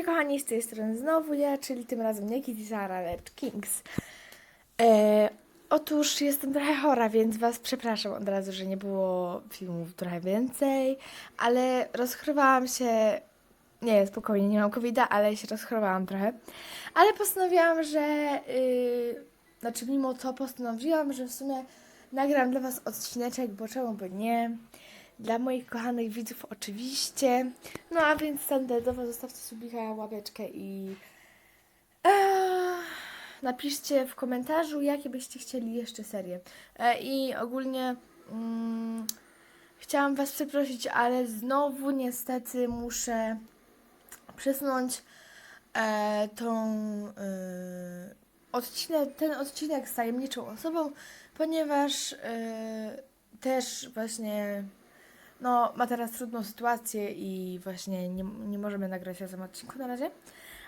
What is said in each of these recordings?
Hejka kochani, z tej strony znowu ja, czyli tym razem nie Kitty Sara, lecz Kings. E, otóż jestem trochę chora, więc was przepraszam od razu, że nie było filmów trochę więcej, ale rozchorowałam się, nie, spokojnie, nie mam covid ale się rozchorowałam trochę. Ale postanowiłam, że, yy, znaczy mimo to postanowiłam, że w sumie nagram dla was odcineczek, bo czemu by nie. Dla moich kochanych widzów oczywiście. No a więc standardowo zostawcie subika, łapeczkę i eee, napiszcie w komentarzu, jakie byście chcieli jeszcze serie. E, I ogólnie mm, chciałam was przeprosić, ale znowu niestety muszę przesunąć e, tą e, odcinek, ten odcinek z tajemniczą osobą, ponieważ e, też właśnie no, ma teraz trudną sytuację i właśnie nie, nie możemy nagrać razem odcinku na razie.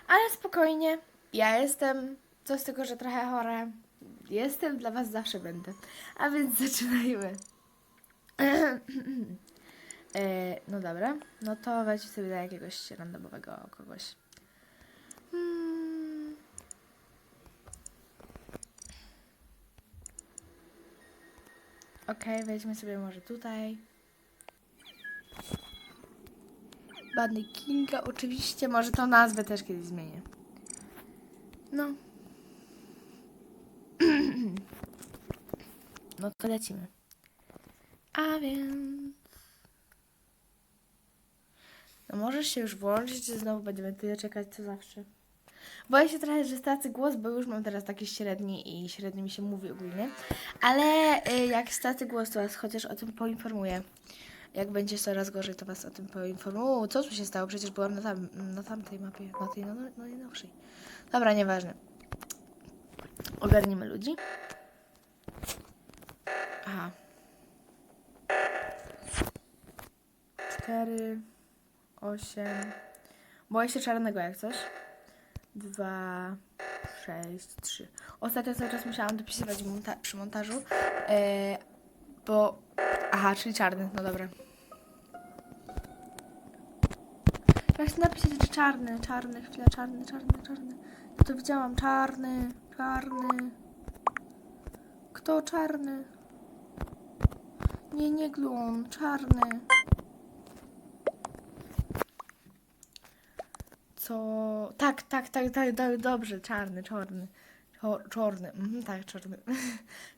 Ale spokojnie, ja jestem, co z tego, że trochę chora, jestem, dla Was zawsze będę. A więc zaczynajmy. e, no dobra, no to weź sobie do jakiegoś randomowego kogoś. Hmm. Okej, weźmy sobie może tutaj. Bunny Kinga, oczywiście. Może tą nazwę też kiedyś zmienię. No. No to lecimy. A więc... No możesz się już włączyć, czy znowu będziemy tyle czekać, co zawsze. Boję się trochę, że stracę głos, bo już mam teraz taki średni i średnio mi się mówi ogólnie. Ale y, jak stracę głos, to was chociaż o tym poinformuję. Jak będzie coraz gorzej, to was o tym poinformuję. U, Co tu się stało? Przecież byłam na, tam, na tamtej mapie, na tej no, no, najnowszej. Dobra, nieważne. Ogarnijmy ludzi. Aha. Cztery, osiem. Boję się czarnego jak coś. Dwa, sześć, trzy. Ostatnio cały czas musiałam dopisywać monta- przy montażu, e, bo... Aha, czyli czarny, no dobra. Właśnie napisać, że czarny, czarny, chwilę, czarny, czarny, czarny. Ja to widziałam, czarny, czarny. Kto czarny? Nie, nie glun, czarny. Co? Tak, tak, tak, tak, tak dobrze, czarny, czarny. Czarny, mhm, tak, czarny.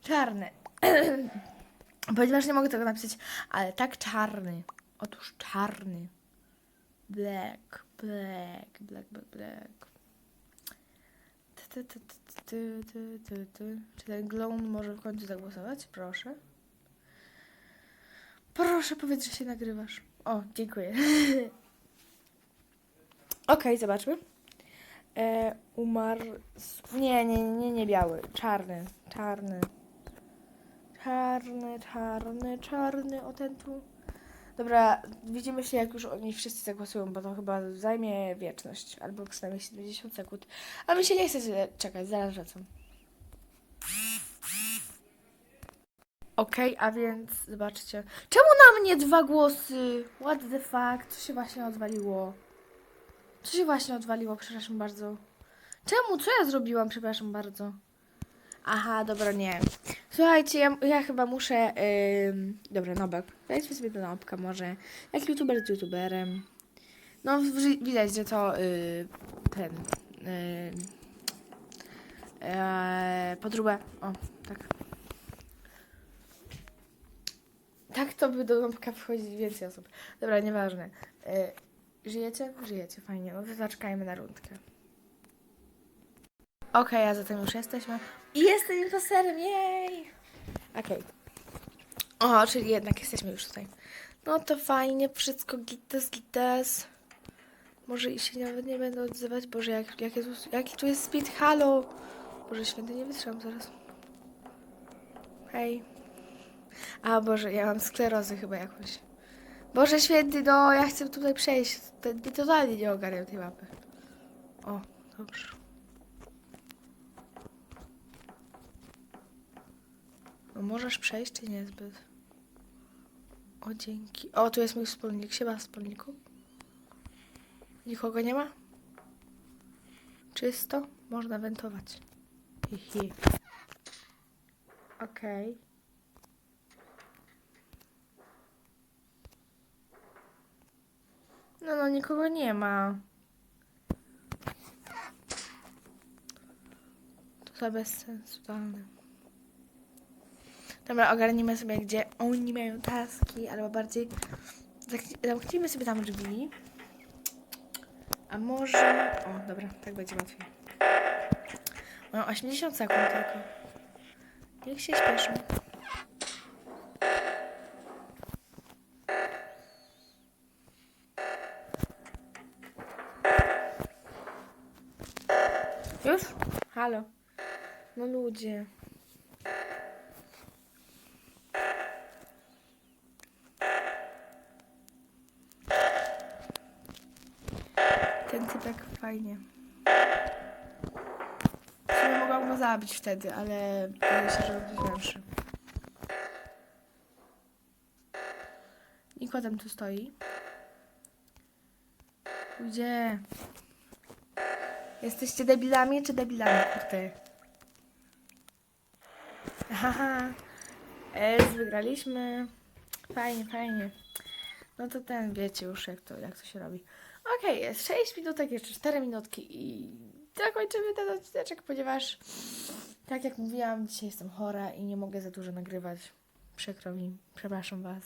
czarny. Ponieważ nie mogę tego napisać, ale tak czarny. Otóż czarny. Black, black, black, black, black. Ty, ty, ty, ty, ty, ty. Czy ten Glown może w końcu zagłosować? Proszę. Proszę, powiedz, że się nagrywasz. O, dziękuję. Okej, zobaczmy. E, umarł. Nie, nie, nie, nie biały. Czarny, czarny. Czarny, czarny, czarny. O ten tu. Dobra, widzimy się jak już oni wszyscy zagłosują, bo to chyba zajmie wieczność, albo przynajmniej 70 sekund. A mi się nie chce czekać, zaraz wracam. Okej, a więc zobaczcie. Czemu na mnie dwa głosy? What the fuck? Co się właśnie odwaliło? Co się właśnie odwaliło? Przepraszam bardzo. Czemu? Co ja zrobiłam? Przepraszam bardzo. Aha, dobra, nie. Słuchajcie, ja, ja chyba muszę. ym, dobra, Nobek. Wejdźmy sobie do Nobka może. Jak youtuber z youtuberem. No, widać, że to y, ten. Y, e, podróbę. O, tak. Tak to by do Nobka wchodzić więcej osób. Dobra, nieważne. Y, żyjecie? Żyjecie, fajnie. No zaczekajmy na rundkę. Okej, a zatem już jesteśmy. I jestem imposterem, jej! Okej. O, czyli jednak jesteśmy już tutaj. No to fajnie, wszystko gites, gites. Może i się nawet nie będę odzywać, Boże, jak, jak jest, jaki tu jest speed, halo! Boże, święty, nie wytrzymam zaraz. Hej. A, Boże, ja mam sklerozę chyba jakąś. Boże święty, no, ja chcę tutaj przejść. To- Nie, totalnie nie ogarniam tej mapy. O, dobrze. No możesz przejść, czy niezbyt? O, dzięki. O, tu jest mój wspólnik. Siema, wspólniku. Nikogo nie ma? Czysto, można wentować. Hihi. Okej. No, no, nikogo nie ma. To za bez sensu. Dobra, ogarnijmy sobie, gdzie oni mają taski, albo bardziej zamknijmy sobie tam drzwi. A może... O, dobra, tak będzie łatwiej. Mam 80 sekund tylko. Niech się śpieszą. Już? Halo. No ludzie. Fajnie. Sumie mogłam go zabić wtedy, ale boję się, że będzie większy. Nikodem tu stoi. Gdzie? Jesteście debilami czy debilami, kurde? Haha. Es, wygraliśmy. Fajnie, fajnie. No to ten, wiecie już jak to, jak to się robi. Okej, jest 6 minutek, jeszcze 4 minutki i zakończymy ten odcineczek, ponieważ tak jak mówiłam, dzisiaj jestem chora i nie mogę za dużo nagrywać. Przykro mi, przepraszam Was.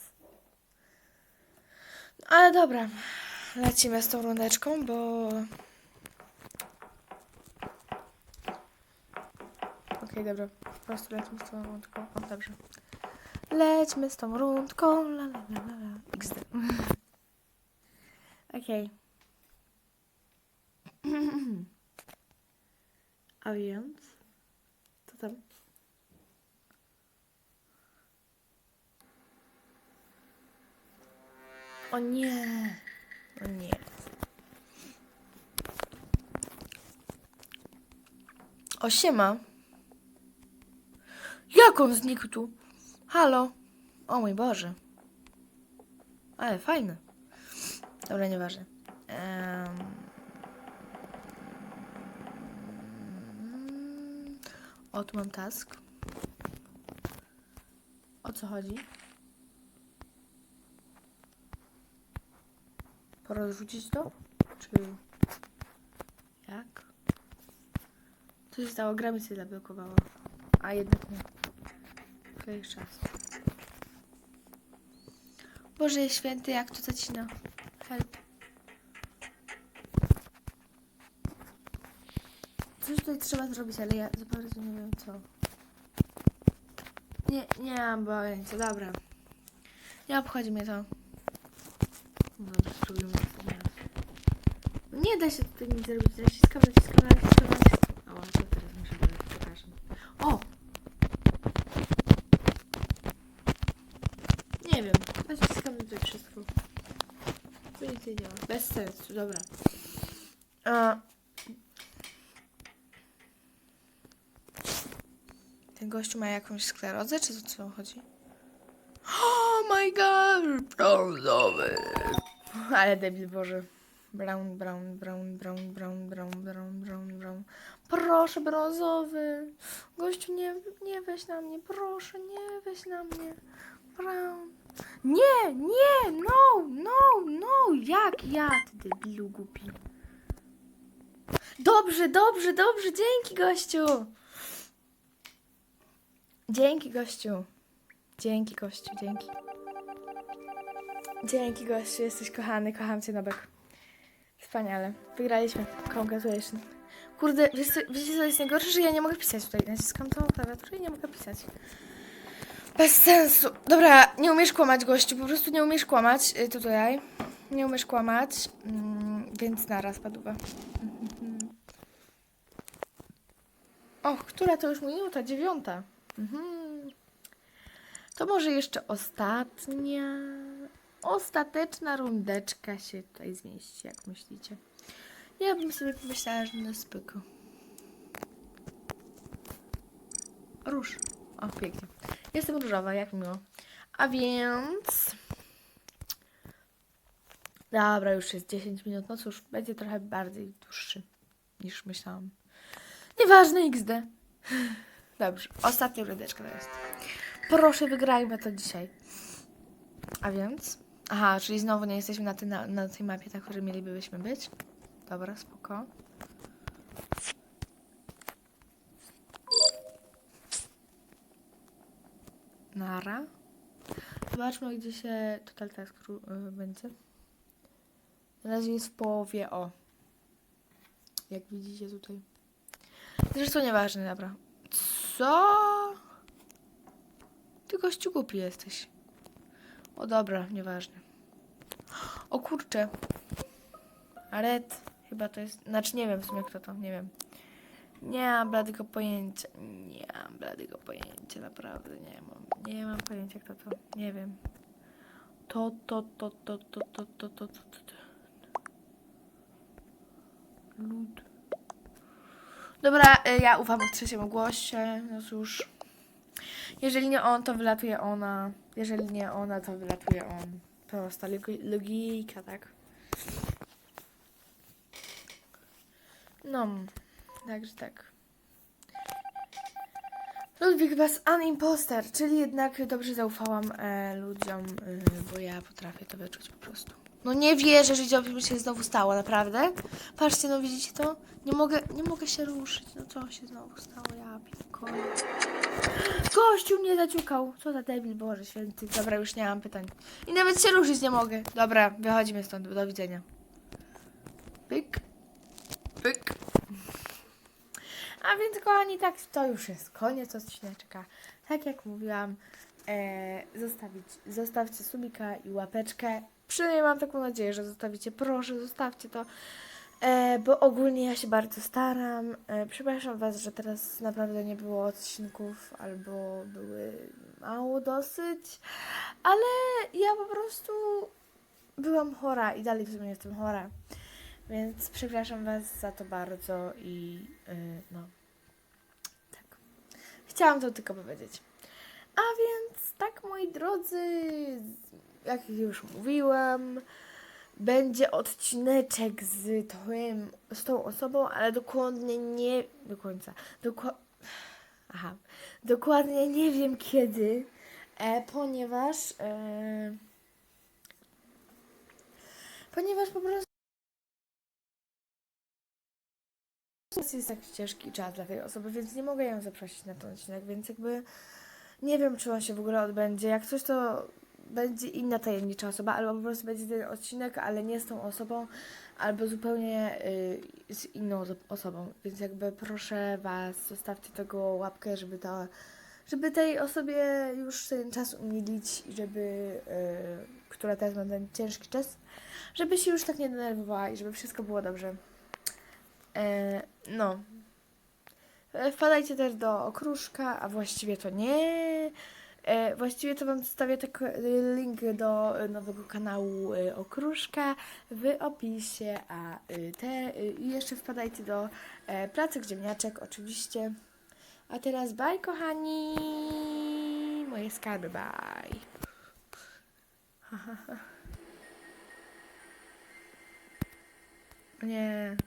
Ale dobra, lecimy z tą rundeczką, bo... Okej, dobra, po prostu lecimy z tą rundką. O, dobrze. Lećmy z tą rundką, la la la la la. XD. Okej. A więc... Co tam? O nie! O nie. O siema. Jak on znikł tu? Halo? O mój Boże. Ale fajne. Dobra, nieważne. Em. O, tu mam task. O co chodzi? Porozrzucić to? Czy... Jak? Co się stało? Gra mi się zablokowała. A jednak nie. Okej, czas. Boże święty, jak to zacina. Help. Coś tutaj trzeba zrobić, ale ja za bardzo nie wiem co. Nie, nie mam pojęcia, dobra. Nie obchodzi mnie to. No Dobra, spróbujmy to teraz. No Nie da się tutaj nic zrobić, naciskam, naciskam, naciskam, naciskam. O, to teraz muszę zrobić, przepraszam. O! Nie wiem, naciskam tutaj wszystko. To nic nie działa. Bez sensu, dobra. A... Ten gościu ma jakąś sklerozę, czy o co chodzi? Oh my god! Brązowy! Ale debil, Boże. Brown, brown, brown, brown, brown, brown, brown, brown, brown. Proszę, brązowy. Gościu, nie, nie weź na mnie, proszę, nie weź na mnie. Brown. Nie, nie, no, no, no. Jak ja, ty debilu głupi. Dobrze, dobrze, dobrze, dzięki gościu. Dzięki gościu. Dzięki gościu, dzięki. Dzięki gościu, jesteś kochany, kocham cię Nobek. Wspaniale, wygraliśmy. Congratulations. Kurde, wiesz co, wiecie co jest najgorsze, że ja nie mogę pisać tutaj. Naciskam tą klawiaturę i nie mogę pisać. Bez sensu. Dobra, nie umiesz kłamać gościu, po prostu nie umiesz kłamać. Y, tutaj. Nie umiesz kłamać, mm, więc naraz paduwa. Och, która to już minuta? Dziewiąta. Mhm. To może jeszcze ostatnia, ostateczna rundeczka się tutaj zmieści, jak myślicie? Ja bym sobie pomyślała, że na spoko. Róż. O, pięknie. Jestem różowa, jak miło. A więc... Dobra, już jest 10 minut. No cóż, będzie trochę bardziej dłuższy. niż myślałam. Nieważne, XD. Dobrze, ostatnia rundeczka to jest. Proszę, wygrajmy to dzisiaj. A więc? Aha, czyli znowu nie jesteśmy na, ty, na, na tej mapie, na której mielibyśmy być. Dobra, spoko. Nara. Zobaczmy, gdzie się Total Task Ru- y, będzie. Na razie jest w połowie O. Jak widzicie tutaj. Zresztą nieważne, dobra. Co? Ty gościu głupi jesteś. O dobra, nieważne. O kurczę. Red. Chyba to jest... Znaczy nie wiem w sumie kto to, nie wiem. Nie mam bladego pojęcia. Nie mam bladego pojęcia, naprawdę nie mam. Nie mam pojęcia kto to. Nie wiem. To, to, to, to, to, to, to, to, to, to. Lud. Dobra, y, ja ufam trzeciemu głosie. No cóż. Jeżeli nie on, to wylatuje ona. Jeżeli nie ona, to wylatuje on. Prosta logi- logika, tak? No, także tak. Ludwik was an imposter, czyli jednak dobrze zaufałam e, ludziom, y, bo ja potrafię to wyczuć po prostu. No nie wierzę, że dziobie się znowu stało, naprawdę. Patrzcie, no widzicie to? Nie mogę, nie mogę się ruszyć. No co się znowu stało? Ja pikole. Gościu mnie zaciukał. Co za debil, Boże święty. Dobra, już nie mam pytań. I nawet się ruszyć nie mogę. Dobra, wychodzimy stąd. Do widzenia. Pyk. Pyk. A więc kochani, tak to już jest koniec odcineczka. Tak jak mówiłam, e, zostawić, zostawcie subika i łapeczkę. Przynajmniej mam taką nadzieję, że zostawicie. Proszę, zostawcie to. E, bo ogólnie ja się bardzo staram. E, przepraszam Was, że teraz naprawdę nie było odcinków albo były mało dosyć, ale ja po prostu byłam chora i dalej w sumie jestem chora. Więc przepraszam Was za to bardzo i e, no. Tak. Chciałam to tylko powiedzieć. A więc tak, moi drodzy, jak już mówiłam, będzie odcineczek z, tym, z tą osobą, ale dokładnie nie do końca. Dokła- Aha, dokładnie nie wiem kiedy, e, ponieważ e, ponieważ po prostu jest taki ciężki czas dla tej osoby, więc nie mogę ją zaprosić na ten odcinek, więc jakby nie wiem, czy on się w ogóle odbędzie. Jak coś, to będzie inna tajemnicza osoba, albo po prostu będzie ten odcinek, ale nie z tą osobą, albo zupełnie y, z inną osobą. Więc jakby proszę Was, zostawcie tego łapkę, żeby to, żeby tej osobie już ten czas umilić i żeby, y, która teraz ma ten ciężki czas, żeby się już tak nie denerwowała i żeby wszystko było dobrze. E, no. E, Wpadajcie też do okruszka, a właściwie to nie. E, właściwie to Wam zostawię link do nowego kanału e, Okruszka w opisie, a e, te jeszcze wpadajcie do e, Placek Ziemniaczek oczywiście. A teraz bye kochani, moje skarby, bye. Nie.